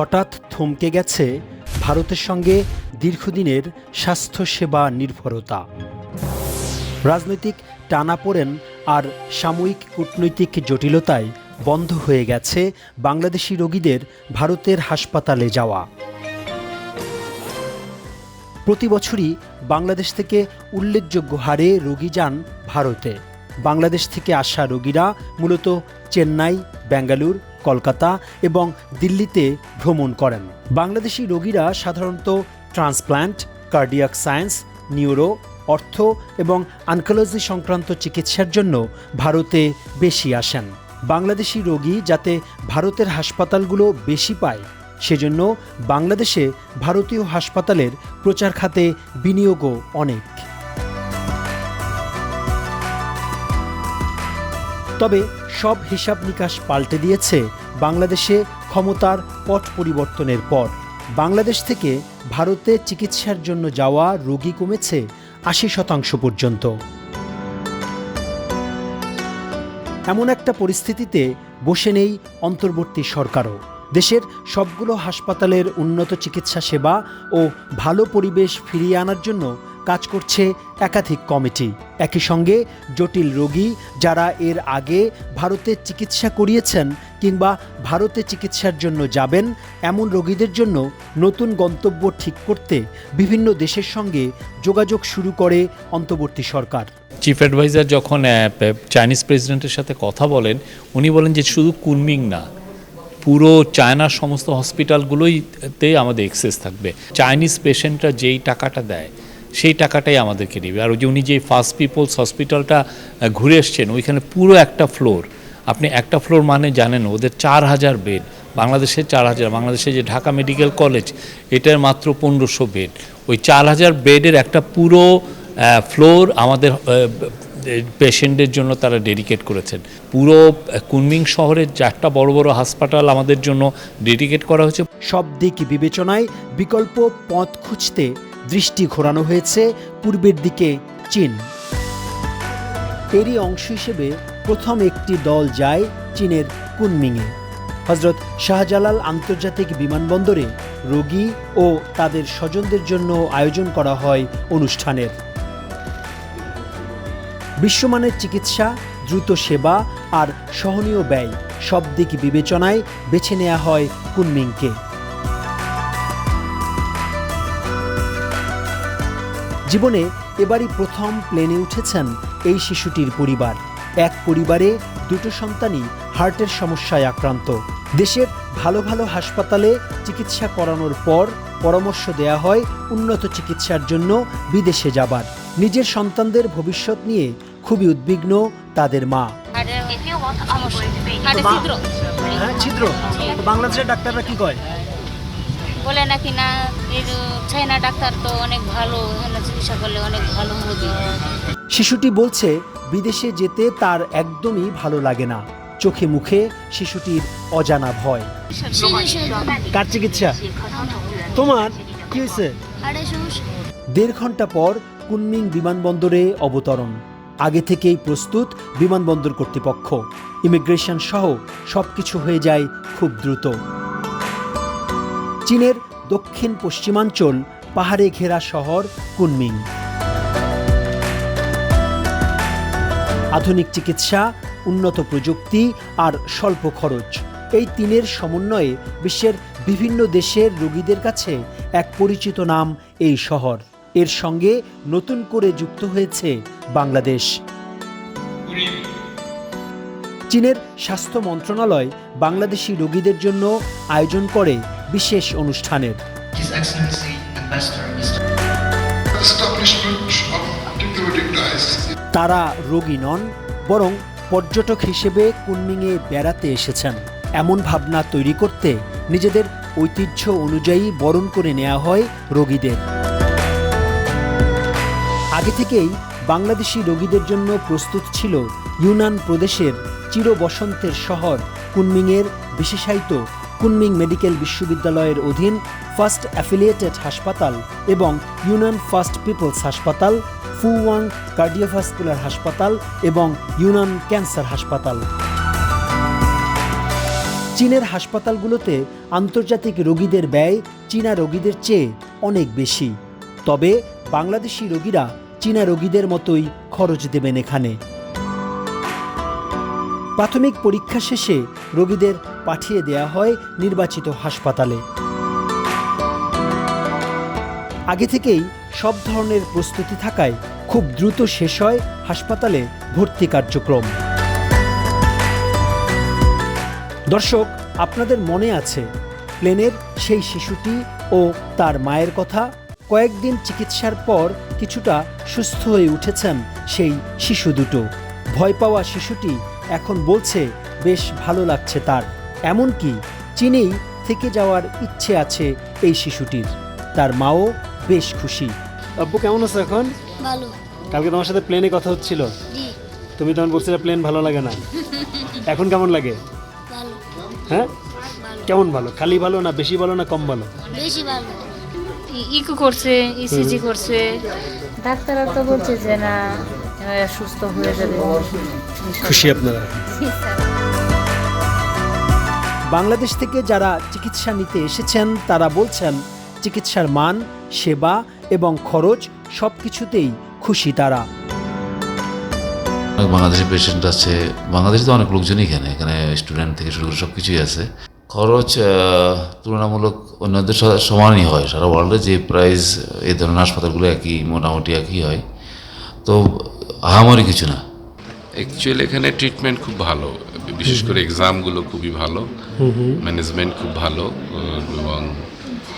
হঠাৎ থমকে গেছে ভারতের সঙ্গে দীর্ঘদিনের স্বাস্থ্যসেবা নির্ভরতা। রাজনৈতিক টানাপোড়েন আর সাময়িক কূটনৈতিক জটিলতায় বন্ধ হয়ে গেছে বাংলাদেশি রোগীদের ভারতের হাসপাতালে যাওয়া। প্রতি বছরই বাংলাদেশ থেকে উল্লেখযোগ্য হারে রোগী যান ভারতে। বাংলাদেশ থেকে আসা রোগীরা মূলত চেন্নাই বেঙ্গালুর কলকাতা এবং দিল্লিতে ভ্রমণ করেন। বাংলাদেশি রোগীরা সাধারণত ট্রান্সপ্ল্যান্ট কার্ডিয়াক সায়েন্স, নিউরো, অর্থ এবং আনকোলজি সংক্রান্ত চিকিৎসার জন্য ভারতে বেশি আসেন। বাংলাদেশি রোগী যাতে ভারতের হাসপাতালগুলো বেশি পায়, সেজন্য বাংলাদেশে ভারতীয় হাসপাতালের প্রচার খাতে বিনিয়োগও অনেক। তবে সব হিসাব নিকাশ পাল্টে দিয়েছে বাংলাদেশে ক্ষমতার পট পরিবর্তনের পর। বাংলাদেশ থেকে ভারতে চিকিৎসার জন্য যাওয়া রোগী কমেছে আশি শতাংশ পর্যন্ত। এমন একটা পরিস্থিতিতে বসে নেই অন্তর্বর্তী সরকারও। দেশের সবগুলো হাসপাতালের উন্নত চিকিৎসা সেবা ও ভালো পরিবেশ ফিরিয়ে আনার জন্য কাজ করছে একাধিক কমিটি। একই সঙ্গে জটিল রোগী যারা এর আগে ভারতে চিকিৎসা করিয়েছেন কিংবা ভারতে চিকিৎসার জন্য যাবেন, এমন রোগীদের জন্য নতুন গন্তব্য ঠিক করতে বিভিন্ন দেশের সঙ্গে যোগাযোগ শুরু করে অন্তর্বর্তী সরকার। চিফ অ্যাডভাইজার যখন চাইনিজ প্রেসিডেন্টের সাথে কথা বলেন, উনি বলেন যে শুধু কুনমিং না, পুরো চায়নার সমস্ত হসপিটালগুলোইতে আমাদের এক্সেস থাকবে। চাইনিজ পেশেন্টরা যেই টাকাটা দেয় সেই টাকাটাই আমাদেরকে নেবে। আর ওই যে উনি যে ফার্স্ট পিপলস হসপিটালটা ঘুরে এসছেন, ওইখানে পুরো একটা ফ্লোর আপনি একটা ফ্লোর মানে জানেন, ওদের চার হাজার বেড বাংলাদেশে চার হাজার, বাংলাদেশে যে ঢাকা মেডিকেল কলেজ এটার মাত্র পনেরোশো বেড ওই চার হাজার বেডের একটা পুরো ফ্লোর আমাদের পেশেন্টদের জন্য তারা ডেডিকেট করেছেন। পুরো কুনমিং শহরের চারটা বড় বড় হাসপাতাল আমাদের জন্য ডেডিকেট করা হয়েছে। সব দিক বিবেচনায় বিকল্প পথ খুঁজতে দৃষ্টি ঘোরানো হয়েছে পূর্বের দিকে চীন। এরই অংশ হিসেবে প্রথম একটি দল যায় চীনের কুনমিংয়ে। হজরত শাহজালাল আন্তর্জাতিক বিমানবন্দরে রোগী ও তাদের স্বজনদের জন্য আয়োজন করা হয় অনুষ্ঠানের। বিশ্বমানের চিকিৎসা, দ্রুত সেবা আর সহনীয় ব্যয় সব দিক বিবেচনায় বেছে নেওয়া হয় কুনমিংকে। জীবনে এবারই প্রথম প্লেনে উঠেছেন এই শিশুটির পরিবার। এক পরিবারে দুটো সন্তানই হার্টের সমস্যায় আক্রান্ত। দেশের ভালো ভালো হাসপাতালে চিকিৎসা করানোর পর পরামর্শ দেয়া হয় উন্নত চিকিৎসার জন্য বিদেশে যাবার। নিজের সন্তানদের ভবিষ্যৎ নিয়ে খুবই উদ্বিগ্ন তাদের মা। ছিদ্র। হ্যাঁ বাংলাদেশের ডাক্তাররা কি কয়? বলে নাকি না ডাক্তার তো অনেক ভালো চিকিৎসা করলে অনেক ভালো হবে। শিশুটি বলছে, বিদেশে যেতে তার একদমই ভালো লাগে না। চোখে মুখে শিশুটির অজানা ভয়। কার চিকিৎসা? তোমার? কি হয়েছে? দেড় ঘণ্টা পর কুনমিং বিমানবন্দরে অবতরণ। আগে থেকেই প্রস্তুত বিমানবন্দর কর্তৃপক্ষ। ইমিগ্রেশন সহ সবকিছু হয়ে যায় খুব দ্রুত। চীনের দক্ষিণ পশ্চিমাঞ্চল পাহাড়ে ঘেরা শহর কুনমিং। আধুনিক চিকিৎসা, উন্নত প্রযুক্তি আর স্বল্প খরচ, এই তিনের সমন্বয়ে বিশ্বের বিভিন্ন দেশের রোগীদের কাছে এক পরিচিত নাম এই শহর। এর সঙ্গে নতুন করে যুক্ত হয়েছে বাংলাদেশ। চীনের স্বাস্থ্য মন্ত্রণালয় বাংলাদেশি রোগীদের জন্য আয়োজন করে বিশেষ অনুষ্ঠানের। তারা রোগী নন, বরং পর্যটক হিসেবে কুনমিংয়ে বেড়াতে এসেছেন। এমন ভাবনা তৈরি করতে নিজেদের ঐতিহ্য অনুযায়ী বরণ করে নেওয়া হয় রোগীদের। আগে থেকেই বাংলাদেশি রোগীদের জন্য প্রস্তুত ছিল ইউনান প্রদেশের চির বসন্তের শহর কুনমিংয়ের বিশেষায়িত কুনমিং মেডিকেল বিশ্ববিদ্যালয়ের অধীন ফার্স্ট অ্যাফিলিয়েটেড হাসপাতাল এবং ইউনান ফার্স্ট পিপলস হাসপাতাল ফু ফুওয়াং কার্ডিওভাস্কুলার হাসপাতাল এবং ইউনান ক্যান্সার হাসপাতাল। চীনের হাসপাতালগুলোতে আন্তর্জাতিক রোগীদের ব্যয় চীনা রোগীদের চেয়ে অনেক বেশি। তবে বাংলাদেশি রোগীরা চীনা রোগীদের মতোই খরচ দেবেন এখানে। প্রাথমিক পরীক্ষা শেষে রোগীদের পাঠিয়ে দেয়া হয় নির্বাচিত হাসপাতালে। আগে থেকেই সব ধরনের প্রস্তুতি থাকায় খুব দ্রুত শেষ হয় হাসপাতালে ভর্তি কার্যক্রম। দর্শক, আপনাদের মনে আছে, প্লেনের সেই শিশুটি ও তার মায়ের কথা? কয়েকদিন চিকিৎসার পর কিছুটা সুস্থ হয়ে উঠেছেন সেই শিশু দুটো। ভয় পাওয়া শিশুটি এখন বলছে, বেশ ভালো লাগছে তার। এমনকি চীনেই থেকে যাওয়ার ইচ্ছে আছে এই শিশুটির। তার মাও বেশ খুশি। আব্বু কেমন আছো এখন? ভালো। কালকে তোমার সাথে প্লেনে কথা হচ্ছিল। জি। তুমি তখন বলছিলে প্লেন ভালো লাগে না। এখন কেমন লাগে? ভালো। হ্যাঁ? ভালো। কেমন ভালো? খালি ভালো না বেশি ভালো না কম ভালো? বেশি ভালো। ইকো করছে ইসিজি করছে। ডাক্তাররা তো বলছে যে না এ সুস্থ হয়ে যাবে। খুশি আপনারা? বাংলাদেশ থেকে যারা চিকিৎসা নিতে এসেছেন তারা বলছেন চিকিৎসার মান সেবা এবং খরচ সব কিছুতেই খুশি তারা। বাংলাদেশি পেশেন্ট আছে বাংলাদেশে তো অনেক লোকজনই এখানে এখানে স্টুডেন্ট থেকে শুরু করে সব কিছুই আছে। খরচ তুলনামূলক অন্যদের সমানই হয় সারা ওয়ার্ল্ডে যে প্রাইস এই ধরনের হাসপাতালগুলো একই মোটামুটি একই হয়। তো আহামরি কিছু না। অ্যাকচুয়ালি এখানে ট্রিটমেন্ট খুব ভালো বিশেষ করে এক্সামগুলো খুবই ভালো ম্যানেজমেন্ট খুব ভালো এবং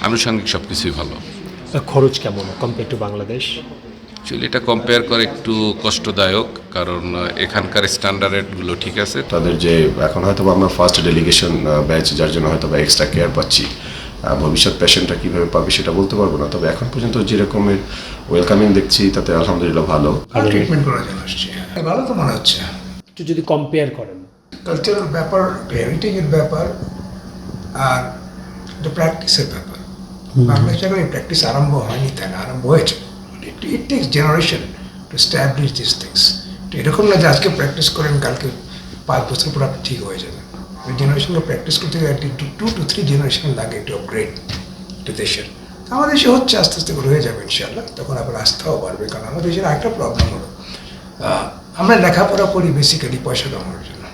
আনুষঙ্গিক সব কিছুই ভালো খরচ কেমন কম্পেয়ার টু বাংলাদেশ অ্যাকচুয়ালি এটা কম্পেয়ার করে একটু কষ্টদায়ক কারণ এখানকার স্ট্যান্ডার্ডগুলো ঠিক আছে। তাদের যে এখন হয়তো আমরা ফার্স্ট ডেলিগেশন ব্যাচ যার জন্য হয়তো বা এক্সট্রা কেয়ার পাচ্ছি ভবিষ্যৎ পেশেন্টটা কীভাবে পাবে সেটা বলতে পারব না। তবে এখন পর্যন্ত যে রকমের ওয়েলকামিং দেখছি তাতে আলহামদুলিল্লাহ ভালো। ট্রিটমেন্ট করার জন্য আসছি। ভালো তো মনে হচ্ছে। একটু যদি কম্পেয়ার করেন। কালচারাল ব্যাপার হেরিটেজের ব্যাপার আর প্র্যাকটিসের ব্যাপার। বাংলাদেশে এখন প্র্যাকটিস আরম্ভ হয়নি তাই আরম্ভ হয়েছে। It takes generation to establish this things তো এরকম না যে আজকে প্র্যাকটিস করেন, কালকে পাঁচ বছর পর আপনি ঠিক হয়ে যাবেন। ওই জেনারেশনকে প্র্যাকটিস করতে গেলে টু টু থ্রি জেনারেশন লাগে টু আপগ্রেড টু দেশের আমাদের দেশে হচ্ছে, আস্তে আস্তে করে হয়ে যাবে ইনশাল্লাহ তখন আবার আস্থাও বাড়বে, কারণ আমাদের দেশের একটা প্রবলেম হলো আমরা লেখাপড়া করি বেসিক্যালি পয়সা কামানোর জন্য।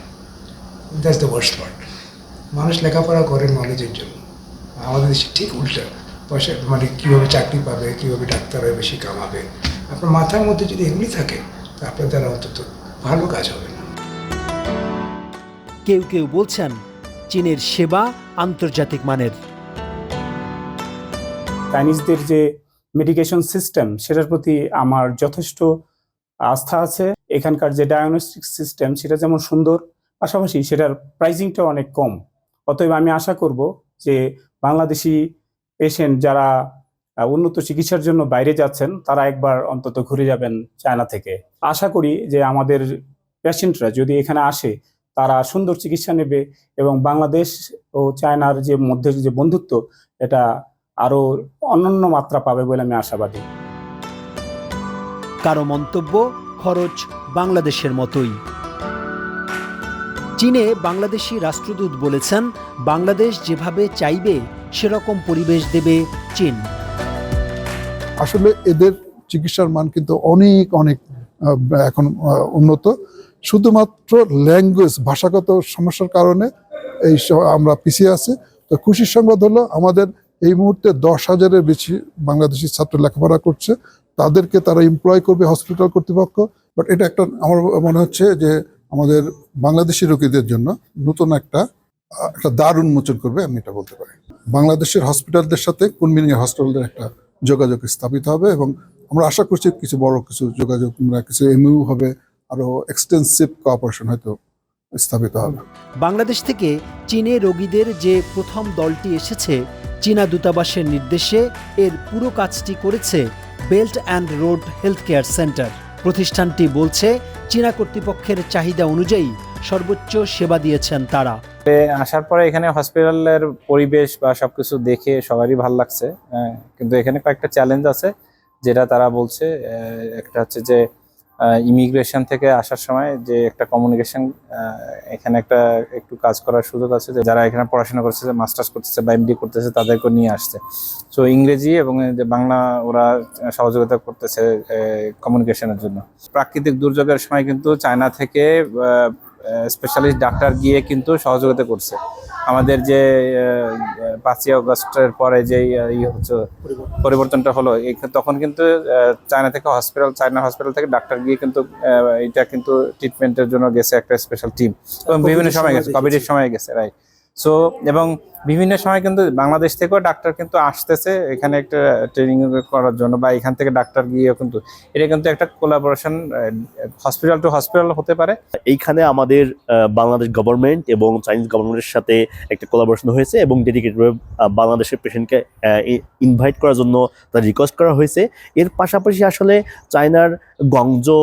দ্যাটস দ্য ওয়ার্স্ট পার্ট মানুষ লেখাপড়া করে নলেজের জন্য। আমাদের দেশে ঠিক উল্টা। পয়সা মানে কীভাবে চাকরি পাবে কীভাবে ডাক্তার হয়ে বেশি কামাবে। আপনার মাথার মধ্যে যদি এগুলি থাকে তা আপনার দ্বারা অন্তত ভালো কাজ হবে না। কেউ কেউ বলছেন চীনের সেবা আন্তর্জাতিক মানের। চাইনিজদের যে মেডিকেশন সিস্টেম সেটার প্রতি আমার যথেষ্ট আস্থা আছে। এখানকার যে ডায়াগনস্টিক সিস্টেম সেটা যেমন সুন্দর পাশাপাশি সেটার প্রাইজিংটাও অনেক কম। অতএব আমি আশা করব যে বাংলাদেশি পেশেন্ট যারা উন্নত চিকিৎসার জন্য বাইরে যাচ্ছেন, তারা একবার অন্তত ঘুরে যাবেন চায়না থেকে। আশা করি যে আমাদের পেশেন্টরা যদি এখানে আসে, তারা সুন্দর চিকিৎসা নেবে এবং বাংলাদেশ ও চায়নার যে মধ্যে যে বন্ধুত্ব, এটা আরও অনন্য মাত্রা পাবে বলে আমি আশাবাদী। কারও মন্তব্য, খরচ বাংলাদেশের মতোই। চীনে বাংলাদেশি রাষ্ট্রদূত বলেছেন, বাংলাদেশ যেভাবে চাইবে সেরকম পরিবেশ দেবে চীন। আসলে এদের চিকিৎসার মান কিন্তু অনেক অনেক এখন উন্নত। শুধুমাত্র ল্যাঙ্গুয়েজ, ভাষাগত সমস্যার কারণে এই আমরা পিছিয়ে আছি। তো খুশির সংবাদ হলো, আমাদের এই মুহূর্তে দশ হাজারের বেশি বাংলাদেশি ছাত্র লেখাপড়া করছে। তাদেরকে তারা এমপ্লয় করবে হসপিটাল কর্তৃপক্ষ। বাট এটা একটা, আমার মনে হচ্ছে যে আমাদের বাংলাদেশি রোগীদের জন্য নতুন একটা একটা দ্বার উন্মোচন করবে আমি এটা বলতে পারি। বাংলাদেশের হসপিটালদের সাথে কুনমিনিয়া হসপিটালদের একটা যোগাযোগ স্থাপিত হবে এবং আমরা আশা করছি কিছু বড় কিছু যোগাযোগ কিছু এমইউ হবে, আরও এক্সটেন্সিভ কোঅপারেশন হয়তো স্থাপিত হবে। বাংলাদেশ থেকে চীনে রোগীদের যে প্রথম দলটি এসেছে, চীনা দূতাবাসের নির্দেশে এর পুরো কাজটি করেছে belt and road health care centre প্রতিষ্ঠানটি বলছে, চীনা কর্তৃপক্ষের চাহিদা অনুযায়ী সর্বোচ্চ সেবা দিয়েছেন তারা। আসার পরে এখানে হসপিটালের পরিবেশ বা সবকিছু দেখে সবারই ভালো লাগছে কিন্তু এখানে কয়েকটা চ্যালেঞ্জ আছে, যেটা তারা বলছে একটা হচ্ছে যে ইমিগ্রেশন থেকে আসার সময় যে একটা কমিউনিকেশন এখানে একটা একটু কাজ করার সুযোগ আছে যে যারা এখানে পড়াশোনা করছে মাস্টার্স করতেছে বা এমডি করতেছে তাদেরকে নিয়ে আসছে। সো ইংরেজি এবং যে বাংলা ওরা সহযোগিতা করতেছে কমিউনিকেশনের জন্য। প্রাকৃতিক দুর্যোগের সময় কিন্তু চায়না থেকে স্পেশালিস্ট ডাক্তার গিয়ে কিন্তু সহযোগিতা করছে। আমাদের যে পাঁচই অগস্টের পরে যে ইয়ে হচ্ছে পরিবর্তনটা হলো এই তখন কিন্তু চায়না থেকে হসপিটাল চায়না হসপিটাল থেকে ডাক্তার গিয়ে কিন্তু এটা কিন্তু ট্রিটমেন্টের জন্য গেছে একটা স্পেশাল টিম এবং বিভিন্ন সময় গেছে কোভিডের সময় গেছে রাইট সো এবং বিভিন্ন সময় কিন্তু বাংলাদেশ থেকেও ডাক্তার কিন্তু আসতেছে এখানে একটা ট্রেনিং করার জন্য বা এখান থেকে ডাক্তার গিয়েও কিন্তু এটা কিন্তু একটা কোলাবোরেশন হসপিটাল টু হসপিটাল হতে পারে। এইখানে আমাদের বাংলাদেশ গভর্নমেন্ট এবং চাইনিজ গভর্নমেন্টের সাথে একটা কোলাবোরেশন হয়েছে এবং ডেডিকেটেড বাংলাদেশের পেশেন্টকে ইনভাইট করার জন্য তার রিকোয়েস্ট করা হয়েছে। এর পাশাপাশি আসলে চায়নার গংজো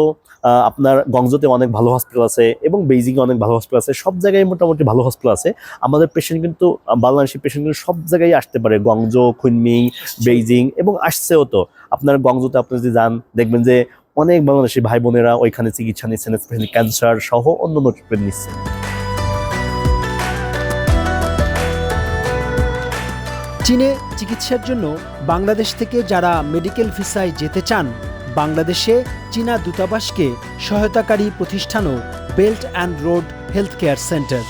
আপনার গংজোতে অনেক ভালো হসপিটাল আছে এবং বেইজিংয়ে অনেক ভালো হসপিটাল আছে। সব জায়গায় মোটামুটি ভালো হসপিটাল আছে। আমাদের পেশেন্ট কিন্তু আহ, বাংলাদেশি পেশেন্ট কিন্তু সব জায়গায় আসতে পারে। গংজো খুনমিং বেইজিং এবং আসছেও তো। আপনার গংজোতে আপনি যদি যান দেখবেন যে অনেক বাংলাদেশি ভাই বোনেরা ওইখানে চিকিৎসা নিচ্ছেন স্পেশালি ক্যান্সার সহ অন্যান্য ট্রিটমেন্ট নিচ্ছেন চীনে চিকিৎসার জন্য বাংলাদেশ থেকে যারা মেডিকেল ভিসায় যেতে চান বাংলাদেশে চীনা দূতাবাসকে সহায়তাকারী প্রতিষ্ঠানও belt and road health care centre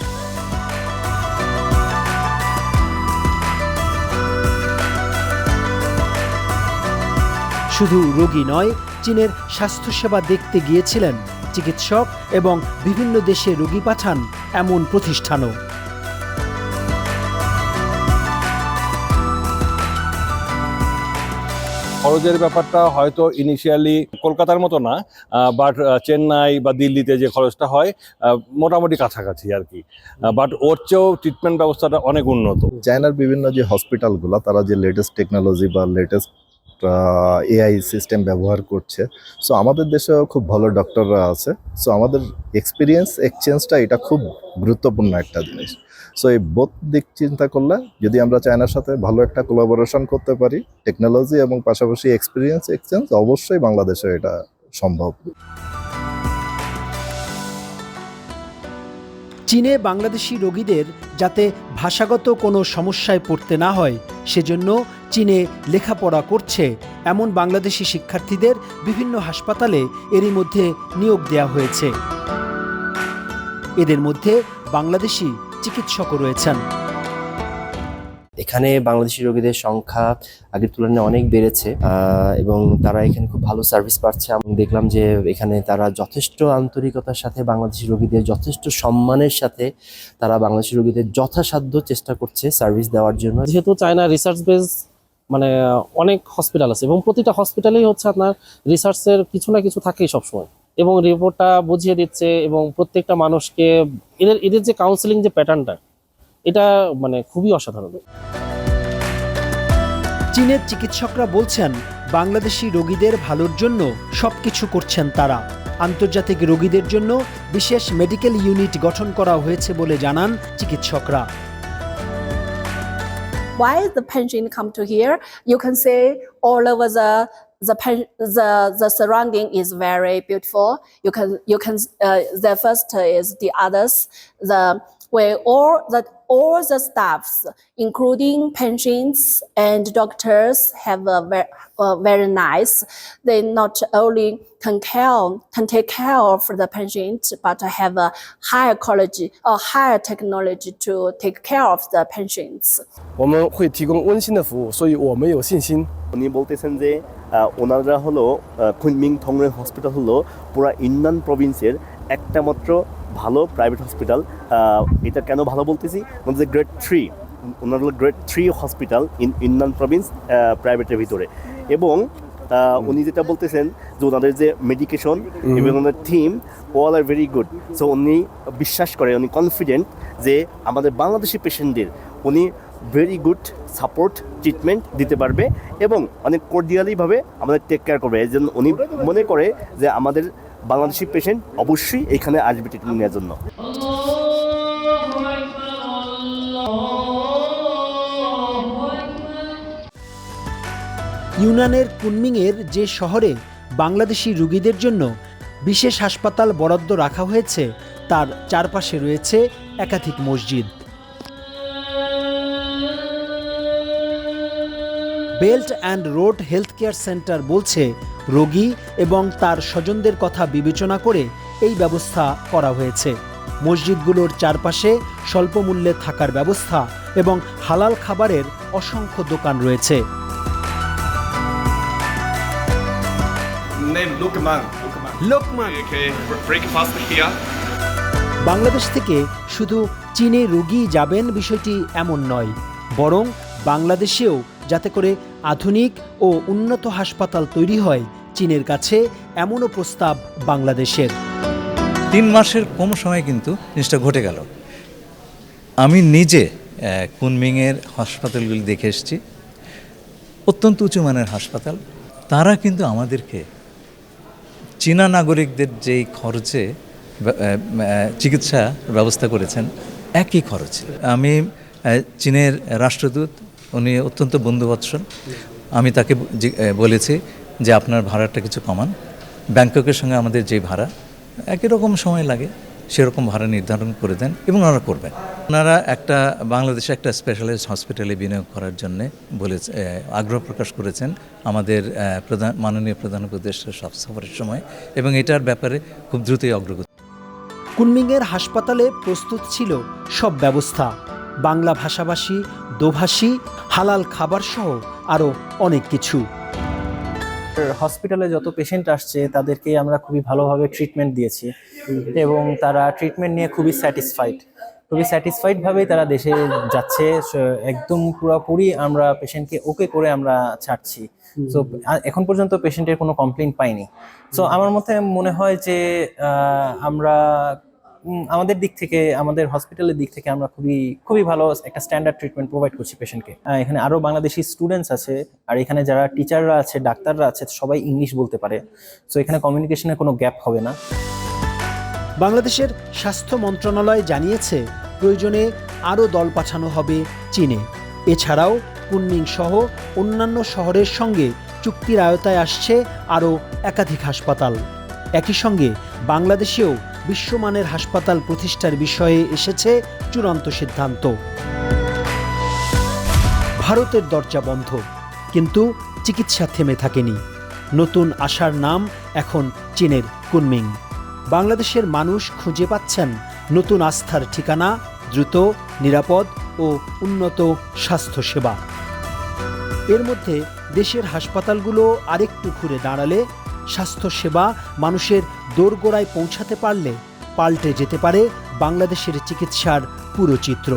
শুধু রোগী নয় চীনের স্বাস্থ্যসেবা দেখতে গিয়েছিলেন চিকিৎসক এবং বিভিন্ন দেশে রোগী পাঠান এমন প্রতিষ্ঠানও। খরচের ব্যাপারটা হয়তো ইনিশিয়ালি কলকাতার মতো না বাট চেন্নাই বা দিল্লিতে যে খরচটা হয় মোটামুটি কাছাকাছি আর কি। বাট ওর চেয়েও ট্রিটমেন্ট ব্যবস্থাটা অনেক উন্নত। চায়নার বিভিন্ন যে হসপিটালগুলো তারা যে লেটেস্ট টেকনোলজি বা লেটেস্ট এআই সিস্টেম ব্যবহার করছে। সো আমাদের দেশেও খুব ভালো ডক্টররা আছে। সো আমাদের এক্সপিরিয়েন্স এক্সচেঞ্জটা এটা খুব গুরুত্বপূর্ণ একটা জিনিস। সো এই বোধ দিক চিন্তা করলে যদি আমরা চায়নার সাথে ভালো একটা কোলাবোরেশন করতে পারি টেকনোলজি এবং পাশাপাশি এক্সপিরিয়েন্স এক্সচেঞ্জ অবশ্যই বাংলাদেশে এটা সম্ভব। চীনে বাংলাদেশি রোগীদের যাতে ভাষাগত কোনো সমস্যায় পড়তে না হয়, সেজন্য চীনে লেখাপড়া করছে। এমন বাংলাদেশি শিক্ষার্থীদের বিভিন্ন হাসপাতালে এরই মধ্যে নিয়োগ দেওয়া হয়েছে। এদের মধ্যে বাংলাদেশি চিকিৎসকও রয়েছেন। এখানে বাংলাদেশি রোগীদের সংখ্যা আগের তুলনায় অনেক বেড়েছে এবং তারা এখানে খুব ভালো সার্ভিস পাচ্ছে। আমি দেখলাম যে এখানে তারা যথেষ্ট আন্তরিকতার সাথে বাংলাদেশি রোগীদের যথেষ্ট সম্মানের সাথে তারা বাংলাদেশি রোগীদের যথাসাধ্য চেষ্টা করছে সার্ভিস দেওয়ার জন্য। যেহেতু চায়না রিসার্চ বেস মানে অনেক হসপিটাল আছে, এবং প্রতিটা হসপিটালেই হচ্ছে আপনার রিসার্চের কিছু না কিছু থাকেই সবসময়। এবং রিপোর্টটা বুঝিয়ে দিচ্ছে, এবং প্রত্যেকটা মানুষকে এদের এদের যে কাউন্সিলিং যে প্যাটার্নটা এটা মানে খুবই অসাধারণ চীনের চিকিৎসকরা বলছেন বাংলাদেশি রোগীদের ভালোর জন্য সবকিছু করছেন তারা আন্তর্জাতিক রোগীদের জন্য বিশেষ মেডিকেল ইউনিট গঠন করা হয়েছে বলে জানান চিকিৎসকরা why the pension come to here you can see all over the the the the surrounding is very beautiful you can you can uh, the first is the others the where all the all the staffs including pensions and doctors have a very, uh, very nice they not only can care can take care of the patient but have a higher quality or higher technology to take care of the patients 我们会提供温馨的服务，所以我们有信心。 উনি বলতেছেন যে আহ, ওনারা হলো Kunming থংরে hospital হলো পুরা ইন্নান প্রভিন্সের একটা মাত্র ভালো প্রাইভেট হসপিটাল এটা কেন ভালো বলতেছি? যে গ্রেড থ্রি ওনার হলো grade three hospital in Yunnan province প্রাইভেটের ভিতরে। এবং উনি যেটা বলতেছেন যে ওনাদের যে মেডিকেশন এবং ওনাদের team all are very good so উনি বিশ্বাস করে উনি কনফিডেন্ট যে আমাদের বাংলাদেশি পেশেন্টদের উনি ভেরি গুড সাপোর্ট ট্রিটমেন্ট দিতে পারবে এবং অনেক কোর্ডিয়ালিভাবে আমাদের টেক কেয়ার করবে। এই জন্য উনি মনে করে যে আমাদের বাংলাদেশি পেশেন্ট অবশ্যই এখানে আসবে ট্রিটমেন্ট নেওয়ার জন্য। ইউনানের কুনমিংয়ের যে শহরে বাংলাদেশি রুগীদের জন্য বিশেষ হাসপাতাল বরাদ্দ রাখা হয়েছে, তার চারপাশে রয়েছে একাধিক মসজিদ। Belt and road health care centre বলছে রোগী এবং তার স্বজনদের কথা বিবেচনা করে এই ব্যবস্থা করা হয়েছে। মসজিদগুলোর চারপাশে স্বল্প মূল্যে থাকার ব্যবস্থা এবং হালাল খাবারের অসংখ্য দোকান রয়েছে. বাংলাদেশ থেকে শুধু চীনে রোগী যাবেন বিষয়টি এমন নয় বরং বাংলাদেশেও যাতে করে আধুনিক ও উন্নত হাসপাতাল তৈরি হয় চীনের কাছে, এমনও প্রস্তাব বাংলাদেশের। তিন মাসের কম সময়ে কিন্তু জিনিসটা ঘটে গেল। আমি নিজে কুনমিংয়ের হাসপাতালগুলি দেখে এসেছি। অত্যন্ত উঁচু মানের হাসপাতাল। তারা কিন্তু আমাদেরকে চীনা নাগরিকদের যেই খরচে চিকিৎসা ব্যবস্থা করেছেন, একই খরচে। আমি চীনের রাষ্ট্রদূত উনি অত্যন্ত বন্ধুবৎসল আমি তাকে বলেছি যে আপনার ভাড়াটা কিছু কমান। ব্যাংককের সঙ্গে আমাদের যে ভাড়া, একই রকম সময় লাগে, সেরকম ভাড়া নির্ধারণ করে দেন এবং ওনারা করবেন। ওনারা একটা, বাংলাদেশে একটা স্পেশালাইজড হসপিটালে বিনিয়োগ করার জন্য বলেছে আগ্রহ প্রকাশ করেছেন আমাদের প্রধান, মাননীয় প্রধান উপদেষ্টা সব সফরের সময় এবং এটার ব্যাপারে খুব দ্রুতই অগ্রগতি। কুনমিংয়ের হাসপাতালে প্রস্তুত ছিল সব ব্যবস্থা। বাংলা ভাষাভাষী, দোভাষী হালাল খাবার সহ আরও অনেক কিছু। হসপিটালে যত পেশেন্ট আসছে তাদেরকে আমরা খুবই ভালোভাবে ট্রিটমেন্ট দিয়েছি এবং তারা ট্রিটমেন্ট নিয়ে খুবই স্যাটিসফাইড খুবই স্যাটিসফাইড ভাবেই তারা দেশে যাচ্ছে। একদম পুরোপুরি আমরা পেশেন্টকে ওকে করে আমরা ছাড়ছি। তো এখন পর্যন্ত পেশেন্টের কোনো কমপ্লেন পাইনি। সো আমার মতে মনে হয় যে আমরা আমাদের দিক থেকে, আমাদের হসপিটালের দিক থেকে আমরা খুবই খুবই ভালো একটা স্ট্যান্ডার্ড ট্রিটমেন্ট প্রোভাইড করছি পেশেন্টকে এখানে আরও বাংলাদেশি স্টুডেন্টস আছে, আর এখানে যারা টিচাররা আছে, ডাক্তাররা আছে, সবাই ইংলিশ বলতে পারে। সো এখানে কমিউনিকেশনের কোনো গ্যাপ হবে না। বাংলাদেশের স্বাস্থ্য মন্ত্রণালয় জানিয়েছে, প্রয়োজনে আরও দল পাঠানো হবে চীনে। এছাড়াও কুনমিং সহ অন্যান্য শহরের সঙ্গে চুক্তির আয়তায় আসছে আরও একাধিক হাসপাতাল। একই সঙ্গে বাংলাদেশেও বিশ্বমানের হাসপাতাল প্রতিষ্ঠার বিষয়ে এসেছে চূড়ান্ত সিদ্ধান্ত। ভারতের দরজা বন্ধ, কিন্তু চিকিৎসা থেমে থাকেনি। নতুন আশার নাম এখন চীনের কুনমিং। বাংলাদেশের মানুষ খুঁজে পাচ্ছেন নতুন আস্থার ঠিকানা, দ্রুত, নিরাপদ ও উন্নত স্বাস্থ্যসেবা। এর মধ্যে দেশের হাসপাতালগুলো আরেকটু ঘুরে দাঁড়ালে স্বাস্থ্যসেবা মানুষের দোরগোড়ায় পৌঁছাতে পারলে পাল্টে যেতে পারে বাংলাদেশের চিকিৎসার পুরো চিত্র।